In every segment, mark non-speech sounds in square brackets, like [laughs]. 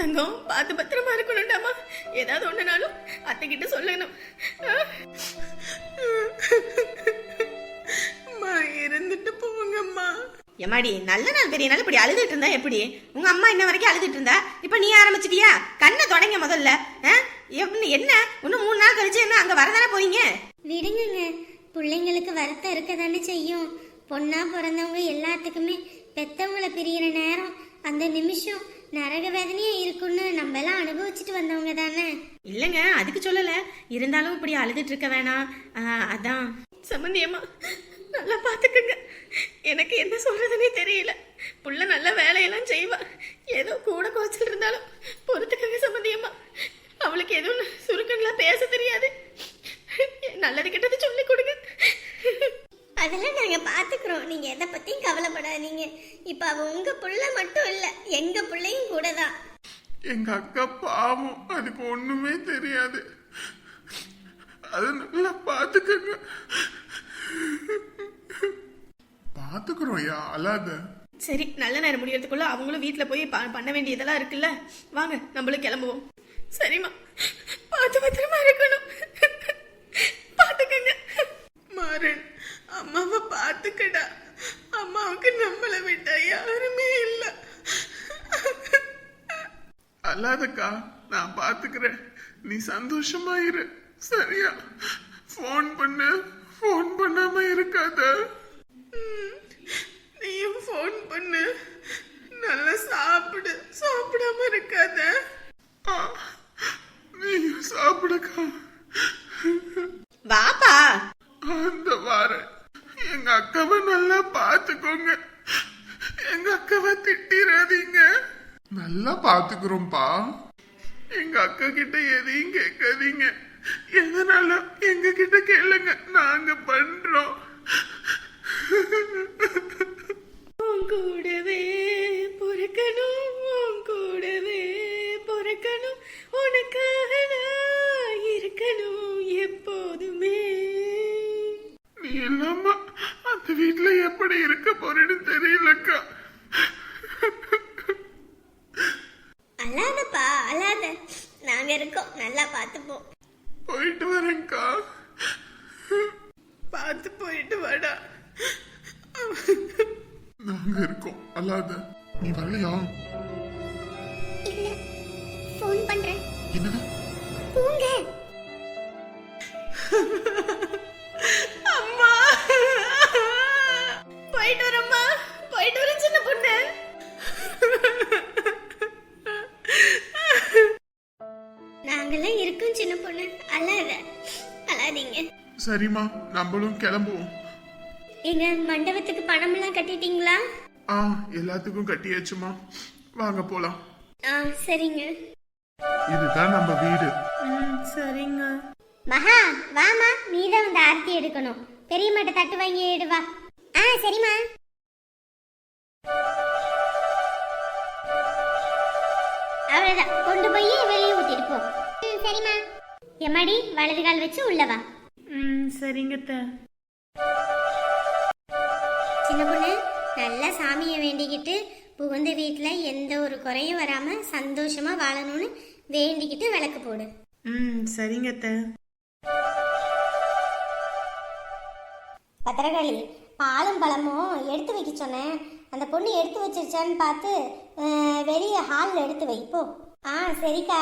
தங்கம் பார்த்து பத்திரமா இருக்கணும்டாமா ஏதாவது ஒண்ணுனாலும் அத்தை கிட்ட சொல்லணும்? அம்மா இருந்துட்டு போங்கம்மா. எம்மாடி நல்ல நாள் பெரிய நாள். இப்படி அழுதுட்டு இருந்தா எப்படி? உங்க அம்மா இன்ன வரைக்கும் அழுதுட்டு இருந்தா. இப்ப நீ ஆரம்பிச்சிட்டியா? கண்ணை தொடங்க முதல்ல. என்ன இன்னும் மூணு நாள் கழிச்சு என்ன அங்க வரதானே போறீங்க? விடுங்கங்க. பிள்ளைங்களுக்கு வருத்தம் இருக்க தானே செய்யும். பொண்ணா பிறந்தவங்க எல்லாத்துக்குமே பெத்தவங்களை பிரியிற அந்த நிமிஷம் நரக வேதனையே இருக்கும்னு நம்ம எல்லாம் அனுபவிச்சுட்டு வந்தவங்க தானே? இல்லைங்க அதுக்கு சொல்லல. இருந்தாலும் இப்படி அழுதுட்டு இருக்க வேணாம். அதான். சம்பந்தியம்மா நல்லா பாத்துக்கங்க. எனக்கு என்ன சொல்றதுனே தெரியல. புள்ள நல்ல வேலையெல்லாம் செய்வா. ஏதோ கூட குறைச்சல் இருந்தாலும் பொறுத்துக்கங்க சம்பந்தியம்மா அவளுக்கு எதுவும் சுருக்கங்களா பேச தெரியாது. நல்லது கெட்டது சொல்லி கொடுங்க. அதெல்லாம் நாங்க பாத்துக்கிறோம். நீங்க எதை பத்தியும் கவலைப்படாதீங்க. இப்ப அவ உங்க புள்ள மட்டும் இல்ல எங்க பிள்ளையும் கூட தான். எங்க அக்கா பாவம். அதுக்கு ஒண்ணுமே தெரியாது. அது நல்லா பாத்துக்கங்க. பாத்துக்கிறோம் யா அழாத. சரி நல்ல நேரம் முடியறதுக்குள்ள அவங்களும் வீட்ல போய் ப- பண்ண வேண்டியதெல்லாம் இருக்குல்ல? வாங்க நம்மளும் கிளம்புவோம். சரிம்மா. பார்த்து பத்திரமா இருக்கணும் பாத்துக்கங்க மாறன் அம்மாவை பாத்துக்கடா அம்மாவுக்கு நம்மளை விட்டா யாருமே இல்ல அழாதக்கா நான் பாத்துக்கிறேன். நீ சந்தோஷமா இரு சரியா? ஃபோன் பண்ணு. ஃபோன் பண்ணாம இருக்காத. நீயும் ஃபோன் பண்ணு. நல்லா சாப்பிடு. சாப்பிடாம இருக்காத. நீயும் சாப்பிடுக்கா. வாப்பா. அந்த வாரேன். எங்க அக்காவை நல்லா பாத்துக்கோங்க எங்க அக்காவை திட்டிராதீங்க நல்லா பாத்துக்கிறோம்ப்பா எங்க அக்கா கிட்ட எதையும் கேட்காதீங்க. எதனாலும் எங்க கிட்ட கேளுங்க. நாங்க பண்றோம். உன் கூடவே பொறுக்கணும் உன் கூடவே பொறுக்கணும் உனக்காக நான் இருக்கணும் எப்போதுமே நீ இல்லாம அந்த வீட்ல எப்படி இருக்க போறேன்னு தெரியலக்கா அழாதப்பா அழாத நாங்க இருக்கோம் நல்லா பாத்துப்போம் போயிட்டு வரேன்க்கா பார்த்து போயிட்டு வாடா நாங்க இருக்கோம் அல்லாத நீ வரலையா? இல்ல ஃபோன் பண்றேன். என்னது? போங்க அம்மா. போயிட்டு வரம்மா. போயிட்டு வரேன் சின்ன பொண்ணு. நாங்கெல்லாம் இருக்கோம் சின்ன பொண்ணு. அழாத. அழாதீங்க. சரிம்மா நம்மளும் கிளம்புவோம். எங்க மண்டபத்துக்கு பணமெல்லாம் கட்டிட்டீங்களா? ஆ எல்லாத்துக்கும் கட்டியாச்சுமா. வாங்க போலாம். ஆ சரிங்க. இதுதான் நம்ம வீடு. ம் சரிங்க. மகா வாமா. நீ தான் வந்து ஆர்த்தி எடுக்கணும். பெரிய மாட்ட தட்டு வாங்கி எடு வா. ஆ சரிம்மா. அவ்வளவுதான். கொண்டு போய் வெளியே ஊத்திட்டு போ. ம் சரிம்மா. எம்மாடி வலது கால் வச்சு உள்ள வா. ம் சரிங்க. சின்ன பொண்ணு நல்லா சாமியை வேண்டிக்கிட்டு புகுந்த வீட்டில் எந்த ஒரு குறையும் வராம சந்தோஷமா வாழணும்னு வேண்டிக்கிட்டு விளக்கு போடு. ம் சரிங்க. பத்திரகாளி பாலும் பழமும் எடுத்து வைக்க சொன்னேன். அந்த பொண்ணு எடுத்து வச்சிருச்சான்னு பார்த்து வெளியே ஹாலில் எடுத்து வை போ. ஆ சரிக்கா.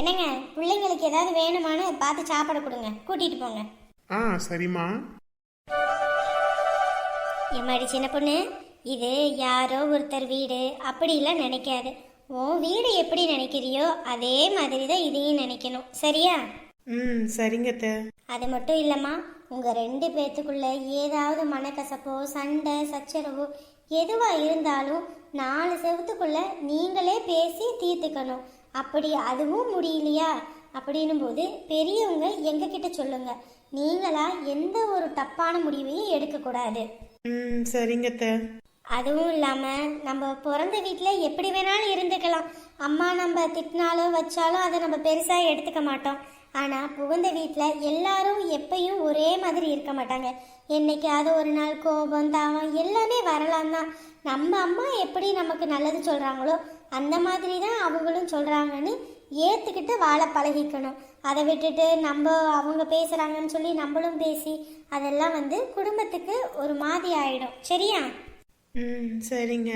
என்னங்க பிள்ளைங்களுக்கு ஏதாவது வேணுமான்னு பார்த்து சாப்பாடு கொடுங்க. கூட்டிட்டு போங்க. ஆ சரிம்மா. எம்மாடி சின்ன பொண்ணு? இது யாரோ ஒருத்தர் வீடு. அப்படிலாம் நினைக்காது. உன் வீடு எப்படி நினைக்கிறியோ அதே மாதிரி தான் இதையும் நினைக்கணும். சரியா? ம் சரிங்க அத்தை. அது மட்டும் இல்லைம்மா உங்கள் ரெண்டு பேர்த்துக்குள்ள ஏதாவது மனக்கசப்போ சண்டை சச்சரவோ எதுவாக இருந்தாலும் நாலு செவத்துக்குள்ள நீங்களே பேசி தீர்த்துக்கணும். அப்படி அதுவும் முடியலையா? அப்படின்னும் போது பெரியவங்க எங்ககிட்ட சொல்லுங்க. நீங்களா எந்த ஒரு தப்பான முடிவையும் எடுக்கக்கூடாது. ம் சரிங்க அத்தை. அதுவும் இல்லாமல் நம்ம பிறந்த வீட்டில் எப்படி வேணாலும் இருந்துக்கலாம். அம்மா நம்ம திட்டினாலோ வச்சாலும் அதை நம்ம பெருசாக எடுத்துக்க மாட்டோம். ஆனால் புகுந்த வீட்டில் எல்லாரும் எப்பயும் ஒரே மாதிரி இருக்க மாட்டாங்க. என்னைக்காவது ஒரு நாள் கோபம் தாவம் எல்லாமே வரலாம் தான். நம்ம அம்மா எப்படி நமக்கு நல்லது சொல்கிறாங்களோ அந்த மாதிரி தான் அவங்களும் சொல்கிறாங்கன்னு ஏற்றுக்கிட்டு வாழ பழகிக்கணும். அதை விட்டுட்டு நம்ம அவங்க பேசுகிறாங்கன்னு சொல்லி நம்மளும் பேசி அதெல்லாம் வந்து குடும்பத்துக்கு ஒரு மாதிரி ஆகிடும் சரியா? ம் சரிங்க.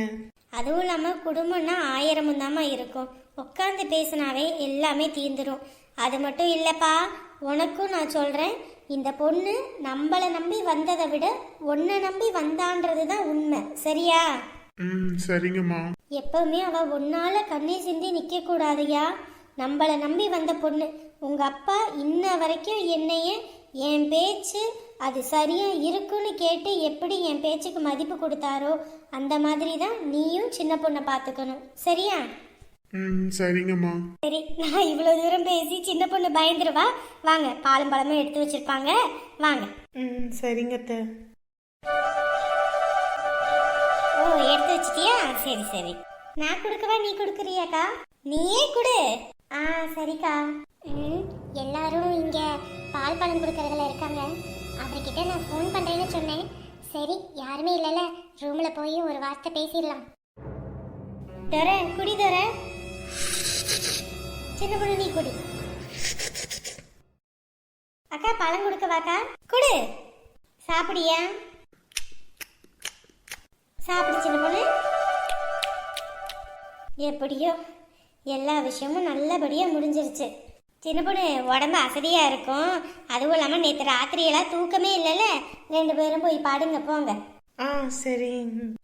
அதுவும் இல்லாமல் குடும்பம்னா ஆயிரமும் தாம்மா இருக்கும். உட்காந்து பேசினாவே எல்லாமே தீந்துரும் அது மட்டும் இல்லைப்பா உனக்கும் நான் சொல்கிறேன் இந்த பொண்ணு நம்மளை நம்பி வந்ததை விட உன்னை நம்பி வந்தான்றது தான் உண்மை. சரியா? ம் சரிங்கம்மா. எப்பவுமே அவ உன்னால கண்ணீர் சிந்தி நிக்க கூடாதுயா நம்மளை நம்பி வந்த பொண்ணு. உங்க அப்பா இன்ன வரைக்கும் என்னைய என் பேச்சு அது சரியா இருக்குன்னு கேட்டு எப்படி என் பேச்சுக்கு மதிப்பு கொடுத்தாரோ அந்த மாதிரி தான் நீயும் சின்ன பொண்ணை பார்த்துக்கணும். சரியா? ம் சரிங்கம்மா. சரி நான் இவ்வளோ தூரம் பேசி சின்ன பொண்ணு பயந்துருவா? வாங்க பாலும் பழமும் எடுத்து வச்சிருப்பாங்க. வாங்க. ம் சரிங்க அத்தை. ஓ எடுத்து வச்சிட்டியா? சரி சரி. நான் கொடுக்கவா நீ கொடுக்குறியாக்கா? நீயே கொடு. ஆ சரிக்கா. ம் எல்லாரும் இங்க பால் பழம் கொடுக்கறதுல இருக்காங்க. அவர்கிட்ட நான் ஃபோன் பண்றேன்னு சொன்னேன். சரி யாருமே இல்லைல்ல. ரூம்ல போய் ஒரு வார்த்தை பேசிடலாம். தர குடி தர. சின்ன பொண்ணு நீ குடி. அக்கா பழம் கொடுக்கவாக்கா குடு. சாப்பிடியா? சாப்பிடு சின்ன பொண்ணு. எப்படியோ எல்லா விஷயமும் நல்லபடியாக முடிஞ்சிருச்சு. சின்ன பொண்ணு உடம்பு அசதியாக இருக்கும். அதுவும் இல்லாமல் நேற்று ராத்திரியெல்லாம் தூக்கமே இல்லைல்ல? ரெண்டு பேரும் போய் பாடுங்க போங்க. ஆ சரி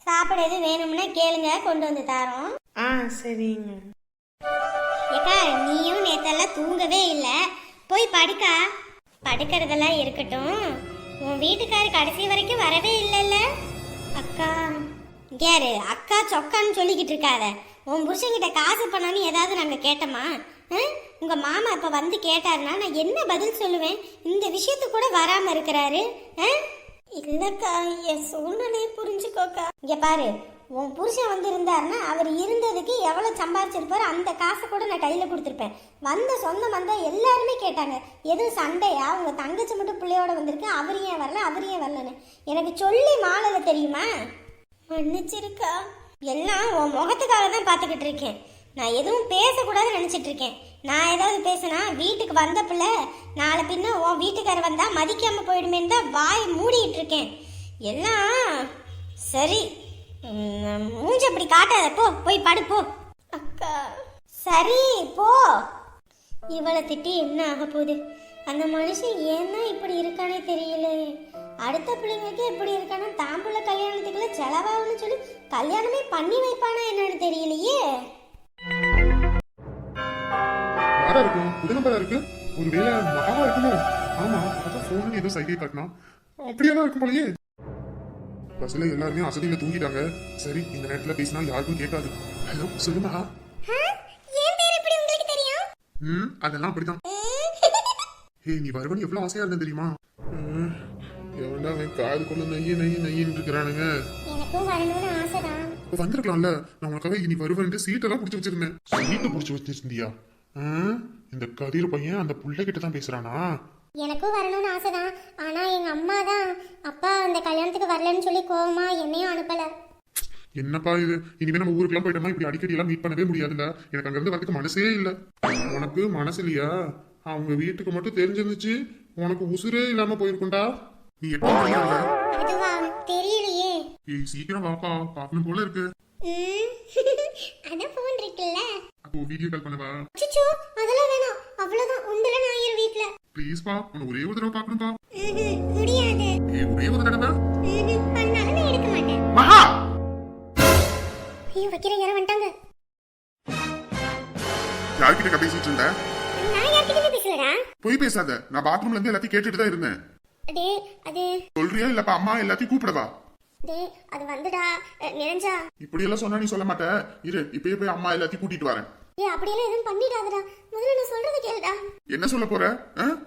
சாப்பிட எது வேணும்னா கேளுங்க கொண்டு வந்து தாரோம். ஆ சரிங்க. ஏக்கா நீயும் நேத்தெல்லாம் தூங்கவே இல்லை. போய் படுக்கா. படுக்கிறதெல்லாம் இருக்கட்டும். உன் வீட்டுக்காரர் கடைசி வரைக்கும் வரவே இல்லைல்ல. அக்கா கேரு அக்கா சொக்கான்னு சொல்லிக்கிட்டு இருக்காத. உன் புருஷன்கிட்ட காசு பண்ணான்னு ஏதாவது நாங்கள் கேட்டோமா? ஆ? உங்க மாமா இப்ப வந்து கேட்டாருன்னா நான் என்ன பதில் சொல்லுவேன்? இந்த விஷயத்துக்கு கூட வராம இருக்கிறாரு? இல்லக்கா என் சூழ்நிலையை புரிஞ்சுக்கோக்கா. இங்க பாரு உன் புருஷன் வந்து இருந்தாருன்னா அவர் இருந்ததுக்கு எவ்வளவு சம்பாரிச்சிருப்பாரு அந்த காசை கூட நான் கையில கொடுத்துருப்பேன். வந்த சொந்தம் வந்தா எல்லாருமே கேட்டாங்க எதுவும் சண்டையா? உங்க தங்கச்சி மட்டும் பிள்ளையோட வந்திருக்கு அவர் ஏன் வரல? அவர் ஏன் வரலன்னு. எனக்கு சொல்லி மாலல தெரியுமா? மன்னிச்சிருக்கா. எல்லாம் உன் முகத்துக்காக தான் பார்த்துக்கிட்டு இருக்கேன். நான் எதுவும் பேசக்கூடாதுன்னு நினச்சிட்டு இருக்கேன் நான் ஏதாவது பேசினா வீட்டுக்கு வந்த பிள்ளை நாளை பின்ன உன் வீட்டுக்காரர் வந்தா மதிக்காம போயிடுமேன்னு தான் வாய் மூடிட்டு இருக்கேன் எல்லாம் சரி. மூஞ்சி அப்படி காட்டாத போ போய் படு போ. அக்கா சரி போ. இவளை திட்டி என்ன ஆக போகுது? அந்த மனுஷன் ஏன் இப்படி இருக்கானே தெரியல. அடுத்த பிள்ளைங்களுக்கு எப்படி இருக்கானா? தாம்பூல கல்யாணத்துக்குள்ள செலவாகும்னு சொல்லி கல்யாணமே பண்ணி வைப்பானா என்னன்னு தெரியலையே. யாரா இருக்கும். புது நம்பரா இருக்கு ஒருவேளை மகாவா இருக்குமோ? ஆமா அதான் போன் ஏதோ சைகை காட்டினா. அப்படியே தான் இருக்கும் போலயே. பஸ்ல எல்லாருமே அசதியில தூங்கிட்டாங்க. சரி இந்த நேரத்துல பேசினா யாருக்கும் கேட்காது. ஹலோ சொல்லுமா ம் அதெல்லாம் அப்படிதான் ஹே நீ வருவனு எவ்வளவு ஆசையா இருந்தேன் தெரியுமா? எவன்டா அவன் காது கொண்டு நைய நைய நையின்னு இருக்கிறானுங்க வந்திருக்கலாம்ல. நான் உனக்காக இனி வருவேன்ட்டு சீட்டெல்லாம் புடிச்சு வச்சிருந்தேன். சீட்டை புடிச்சு வச்சிருந்தியா? இந்த கதிர் பையன் அந்த புள்ள கிட்ட தான் பேசுறானா? எனக்கும் வரணும்னு ஆசைதான். ஆனா எங்க அம்மா தான் அப்பா அந்த கல்யாணத்துக்கு வரலன்னு சொல்லி கோவமா என்னையும் அனுப்பல. என்னப்பா இது? இனிமே நம்ம ஊருக்குலாம் போயிட்டோம்னா இப்படி அடிக்கடி எல்லாம் மீட் பண்ணவே முடியாதுல்ல. எனக்கு அங்க இருந்து வரதுக்கு மனசே இல்ல. உனக்கு மனசு இல்லையா? அவங்க வீட்டுக்கு மட்டும் தெரிஞ்சிருந்துச்சு உனக்கு உசுரே இல்லாம போயிருக்கும்டா. நீ தெரியலையே. சீக்கிரம் வாப்பா. பார்க்கணும் போல இருக்கு. [laughs] அதான் போன் இருக்குல்ல. வீடியோ கால் பண்ணவா? அச்சோ அதெல்லாம் வேணாம். அவ்வளவுதான். உண்டல ஆயிரம் வீட்ல. ப்ளீஸ் பா உன்னை ஒரே ஒரு தடவை பார்க்கணும்பா. ம்ஹும், முடியாது. ஏய் ஒரே ஒரு தடவை பண்ணாலும் நான் எடுக்க மாட்டேன். மகா! ஐயோ வைக்கிற யாரும் வந்துட்டாங்க. யார்கிட்ட பேசிட்டு இருந்த? நான் யார்கிட்டயுமே பேசலடா. போய் பேசாத. நான் பாத்ரூம்ல இருந்து எல்லாத்தையும் கேட்டுட்டு தான் இருந்தேன். டே அது சொல்றியா இல்லப்பா அம்மா எல்லாத்தையும் கூப்பிடவா? டே அது வந்துடா. நிறைஞ்சா இப்படி எல்லாம் சொன்னா நீ சொல்ல மாட்ட. இரு இப்பயே போய் அம்மா எல்லாத்தையும் கூட்டிட்டு வரேன். டே அப்படியெல்லாம் எதுவும் பண்ணிடாதடா. முதல்ல நான் சொல்றத கேளுடா. என்ன சொல்ல போற?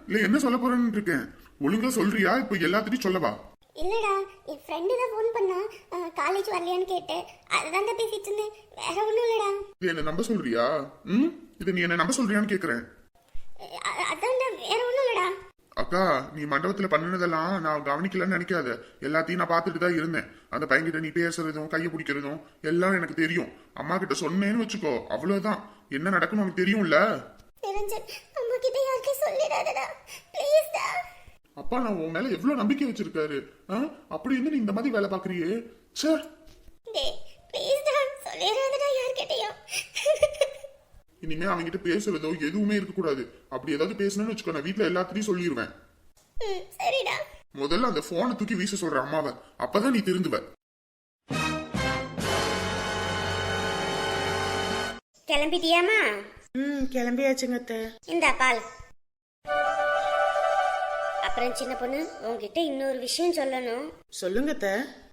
இல்ல என்ன சொல்ல போறேன்னு இருக்கேன். ஒழுங்கா சொல்றியா? இப்ப எல்லாத்திட்டையும் சொல்லவா? இல்லடா என் ஃப்ரெண்டு தான் ஃபோன் பண்ணா. காலேஜ் வரலையான்னு கேட்டு. அதுதான் பேசிட்டு இருந்தேன். வேற ஒன்றும் இல்லடா. இது என்ன நம்ப சொல்றியா? ம்? இது நீ என்ன நம்ப சொல்றியான்னு கேக்குறேன். அதான்டா வேற ஒன்றும் இல்லடா. அக்கா அக்கா நீ மண்டபத்துல பண்ணினதெல்லாம் நான் கவனிக்கலன்னு நினைக்காத. எல்லாத்தையும் நான் பார்த்துட்டு தான் இருந்தேன். அந்த பையன்கிட்ட நீ பேசுறதும் கையை பிடிக்கிறதும் எல்லாம் எனக்கு தெரியும். அம்மா கிட்ட சொன்னேன்னு வச்சுக்கோ. அவ்வளவுதான். என்ன நடக்கும்னு உனக்கு தெரியும்ல? நிரஞ்சன் அம்மா கிட்ட யாருக்கும் சொல்லிடாதடா. ப்ளீஸ்டா அப்பா நான் உன் மேல எவ்வளவு நம்பிக்கை வச்சிருக்காரு? அப்படி இருந்து நீ இந்த மாதிரி வேலை பாக்குறியே ச்சே. டேய் ப்ளீஸ்டா சொல்லிடாதடா யார்கிட்டயும். இனிமே அவன்கிட்ட பேசுறதோ எதுவுமே இருக்கக்கூடாது. அப்படி ஏதாவது பேசணும்னு வச்சுக்கோ நான் வீட்டுல எல்லாத்தையும் சொல்லிடுவேன் சரிடா. முதல்ல அந்த போனை தூக்கி வீச சொல்ற அம்மாவை. அப்பதான் நீ திருந்துவ. கிளம்பிட்டியாமா ம் கிளம்பியாச்சுங்க அத்தை. இந்தா பால். அப்புறம் சின்ன பொண்ணு உன்கிட்ட இன்னொரு விஷயம் சொல்லணும். சொல்லுங்க அத்தை.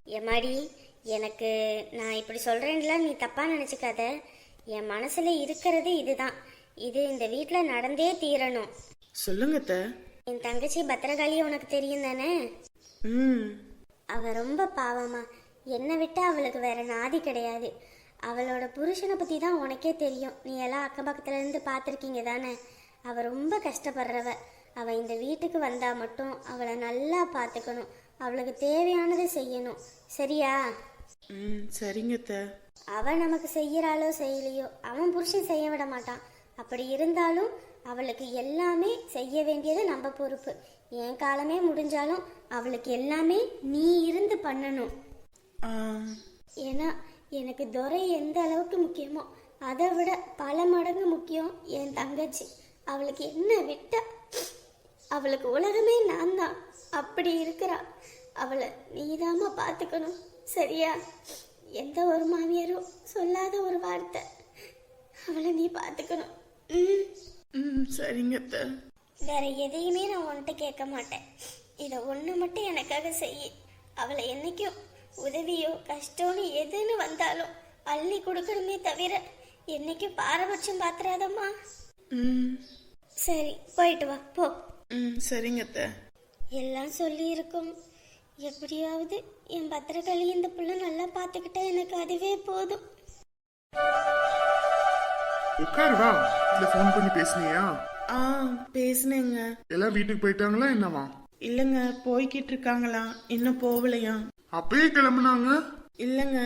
எம்மாடி எனக்கு நான் இப்படி சொல்றேன்ல நீ தப்பா நினைச்சுக்காத. என் மனசுல இருக்கிறது இதுதான். இது இந்த வீட்டில் நடந்தே தீரணும். சொல்லுங்க அத்தை. என் தங்கச்சி பத்திரகாளி உனக்கு தெரியும் தானே? ம். அவ ரொம்ப பாவமா என்னை விட்டு அவளுக்கு வேற நாதி கிடையாது. அவளோட புருஷனை பத்தி தான் உனக்கே தெரியும். நீ எல்லாம் அக்கம் பக்கத்துல இருந்து பார்த்துருக்கீங்க தானே? அவ ரொம்ப கஷ்டப்படுறவ. அவ இந்த வீட்டுக்கு வந்தா மட்டும் அவளை நல்லா பார்த்துக்கணும். அவளுக்கு தேவையானதை செய்யணும். சரியா? ம் சரிங்க அத்தை. அவ நமக்கு செய்யறாளோ செய்யலையோ? அவன் புருஷன் செய்ய விட மாட்டான். அப்படி இருந்தாலும் அவளுக்கு எல்லாமே செய்ய வேண்டியது நம்ம பொறுப்பு. என் காலமே முடிஞ்சாலும் அவளுக்கு எல்லாமே நீ இருந்து பண்ணணும். ஏன்னா எனக்கு துரை எந்த அளவுக்கு முக்கியமோ அதை விட பல மடங்கு முக்கியம் என் தங்கச்சி. அவளுக்கு என்ன விட்டா? அவளுக்கு உலகமே நான் தான் அப்படி இருக்கிறா. அவளை நீதாம்மா பார்த்துக்கணும். சரியா? எந்த ஒரு மாமியாரும் சொல்லாத ஒரு வார்த்தை. அவளை நீ பார்த்துக்கணும். ம்? ம் சரிங்க வேற எதையுமே நான் உன்கிட்ட கேட்க மாட்டேன். இதை ஒன்று மட்டும் எனக்காக செய் அவளை என்னைக்கும் உதவியோ கஷ்டம்னு எதுன்னு வந்தாலும் அள்ளி கொடுக்கணுமே தவிர என்னைக்கும் பாரபட்சம் பாத்துறாதம்மா. ம். சரி போயிட்டு வா போ. ம் சரிங்க அத்தை. எல்லாம் சொல்லி இருக்கும் எப்படியாவது என் பத்திரக்காளி இந்த புள்ள நல்லா பார்த்துக்கிட்டா எனக்கு அதுவே போதும். உட்காரு வா. இல்ல போன் பண்ணி பேசுனியா? ஆ பேசுனேங்க. எல்லாம் வீட்டுக்கு போயிட்டாங்களா என்னவா? இல்லைங்க போய்கிட்டு இருக்காங்களாம். இன்னும் போகலையாம். அப்பயே கிளம்புனாங்க? இல்லைங்க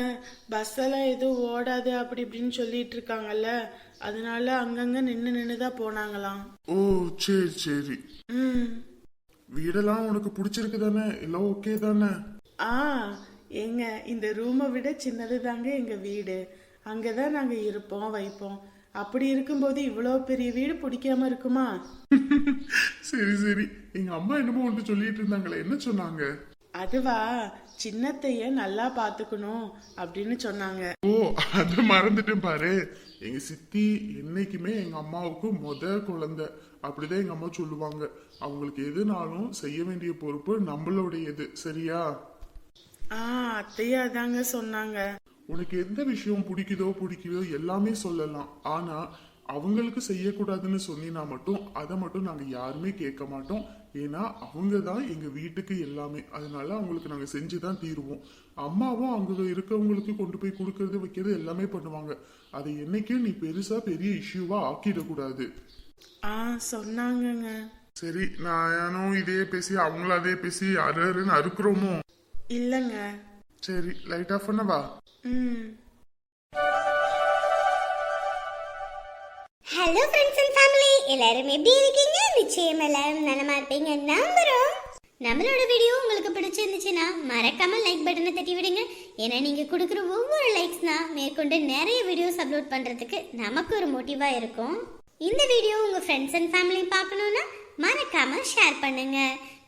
பஸ் எல்லாம் எதுவும் ஓடாது அப்படி இப்படின்னு சொல்லிட்டு இருக்காங்கல்ல அதனால அங்கங்க நின்று நின்று தான் போனாங்களாம். ஓ சரி சரி. ம். வீடெல்லாம் உனக்கு பிடிச்சிருக்கு தானே எல்லாம் ஓகே தானே? ஆ ஏங்க இந்த ரூமை விட சின்னது தாங்க எங்க வீடு. அங்கதான் நாங்க இருப்போம் வைப்போம். அப்படி இருக்கும்போது இவ்வளோ பெரிய வீடு பிடிக்காம இருக்குமா? [laughs] சரி சரி. எங்க அம்மா என்னமோ ஒன்று சொல்லிட்டு இருந்தாங்களே என்ன சொன்னாங்க? அதுவா சின்னத்தைய நல்லா பாத்துக்கணும் அப்படின்னு சொன்னாங்க. ஓ அத மறந்துட்டேன் பாரு. எங்க சித்தி என்னைக்குமே எங்க அம்மாவுக்கு முத குழந்தை. அப்படிதான் எங்க அம்மா சொல்லுவாங்க. அவங்களுக்கு எதுனாலும் செய்ய வேண்டிய பொறுப்பு நம்மளுடையது சரியா? ஆ அத்தையா தாங்க சொன்னாங்க. உனக்கு எந்த விஷயம் பிடிக்குதோ பிடிக்குதோ எல்லாமே சொல்லலாம். ஆனா அவங்களுக்கு செய்யக்கூடாதுன்னு சொன்னீங்கன்னா மட்டும் அதை மட்டும் நாங்க யாருமே கேட்க மாட்டோம். ஏன்னா அவங்க தான் எங்க வீட்டுக்கு எல்லாமே. அதனால அவங்களுக்கு நாங்க செஞ்சு தான் தீருவோம். அம்மாவும் அங்க இருக்கவங்களுக்கு கொண்டு போய் கொடுக்கறது வைக்கிறது எல்லாமே பண்ணுவாங்க. அதை என்னைக்கும் நீ பெருசா பெரிய இஷ்யூவா ஆக்கிடக்கூடாது. ஆ சொன்னாங்கங்க. சரி நானும் இதே பேசி அவங்களும் அதே பேசி அரு அருன்னு அறுக்குறோமோ? இல்லைங்க. சரி லைட் ஆஃப் பண்ணவா? ம். ஹலோ ஃப்ரெண்ட்ஸ் அண்ட் ஃபேமிலி எல்லாரும் எப்படி இருக்கீங்க? நிச்சயம் எல்லாரும் நலமா இருப்பீங்க. நம்புறோம் நம்மளோட வீடியோ உங்களுக்கு பிடிச்சிருந்துச்சுன்னா மறக்காம லைக் பட்டனை தட்டி விடுங்க. ஏன்னா நீங்க கொடுக்குற ஒவ்வொரு லைக்ஸ்னா மேற்கொண்டு நிறைய வீடியோஸ் அப்லோட் பண்றதுக்கு நமக்கு ஒரு மோட்டிவா இருக்கும். இந்த வீடியோ உங்க ஃப்ரெண்ட்ஸ் அண்ட் ஃபேமிலி பார்க்கணும்னா மறக்காம ஷேர் பண்ணுங்க.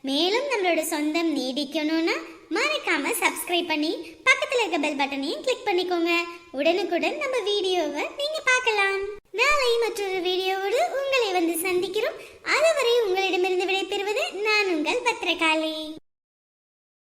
மேலும் நம்மளோட சொந்தம் நீடிக்கணும்னா மறக்காம சப்ஸ்கிரைப் பண்ணி பக்கத்துல இருக்க பெல் பட்டனையும் கிளிக் பண்ணிக்கோங்க. உடனுக்குடன் நம்ம வீடியோவை நீங்க பார்க்கலாம். நாளை மற்றொரு வீடியோவோடு உங்களை வந்து சந்திக்கிறோம். அதுவரை உங்களிடமிருந்து விடைபெறுவது நான் உங்கள் பத்திரகாளி.